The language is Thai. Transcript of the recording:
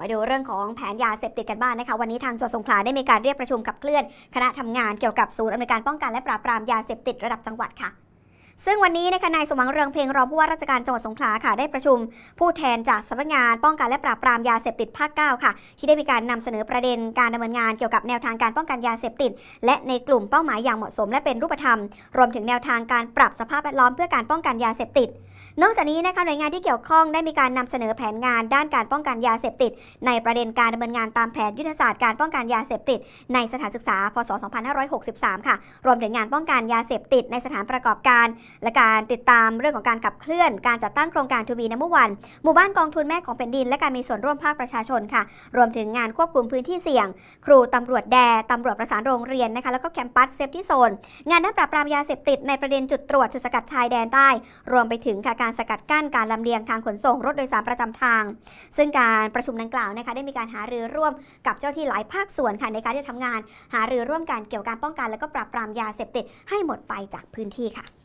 มาดูเรื่องของแผนยาเสพติดกันบ้างนะคะ วันนี้ทางจังหวัดสงขลาได้มีการเรียกประชุมกับเคลื่อน คณะทำงานเกี่ยวกับศูนย์อำนวยการป้องกันและปราบปรามยาเสพติดระดับจังหวัดค่ะ ซึ่งวันนี้นะคะนายสมหวังเรืองเพลงรองผู้ว่าราชการจังหวัดสงขลาค่ะได้ประชุม ผู้แทนจากสำนักงานป้องกันและปราบปรามยาเสพติดภาค 9 ค่ะ ที่ได้มีการนำเสนอประเด็นการดำเนินงานเกี่ยวกับแนวทางการป้องกันยาเสพติด และในกลุ่มเป้าหมายอย่างเหมาะสมและเป็นรูปธรรม รวมถึงแนวทางการปรับสภาพแวดล้อมเพื่อการป้องกันยาเสพติด นอกจากนี้นะคะหน่วยงานที่เกี่ยวข้องได้มีการนำเสนอแผนงานด้านการป้องกันยาเสพติด ในประเด็นการดำเนินงานตามแผนยุทธศาสตร์การป้องกันยาเสพติด ในสถานศึกษา พศ 2563 ค่ะ รวมถึงงานป้องกันยาเสพติด ในสถานประกอบการและการติดตามเรื่องของการขับเคลื่อน การจัดตั้งโครงการทูบีน้ำมันวัน หมู่บ้านกองทุนแม่ของแผ่นดิน และการมีส่วนร่วมภาคประชาชนค่ะ รวมถึงงานควบคุมพื้นที่เสี่ยง ครูตำรวจแดตำรวจประสานโรงเรียนนะคะแล้วก็แคมปัสเซฟที่โซน งานด้านปราบปรามยาเสพติดในประเด็นจุดตรวจจุดสกัดชายแดนใต้ รวมไปถึงค่ะการสกัดกั้นการลำเลียงทางขนส่งรถโดยสารประจำทาง ซึ่งการประชุมดังกล่าวนะคะได้มีการหารือร่วมกับเจ้าที่หลายภาคส่วนค่ะในการที่จะทำงาน หารือร่วมกันเกี่ยวกับการป้องกัน และก็ปราบปรามยาเสพติดให้หมดไปจากพื้นที่ค่ะ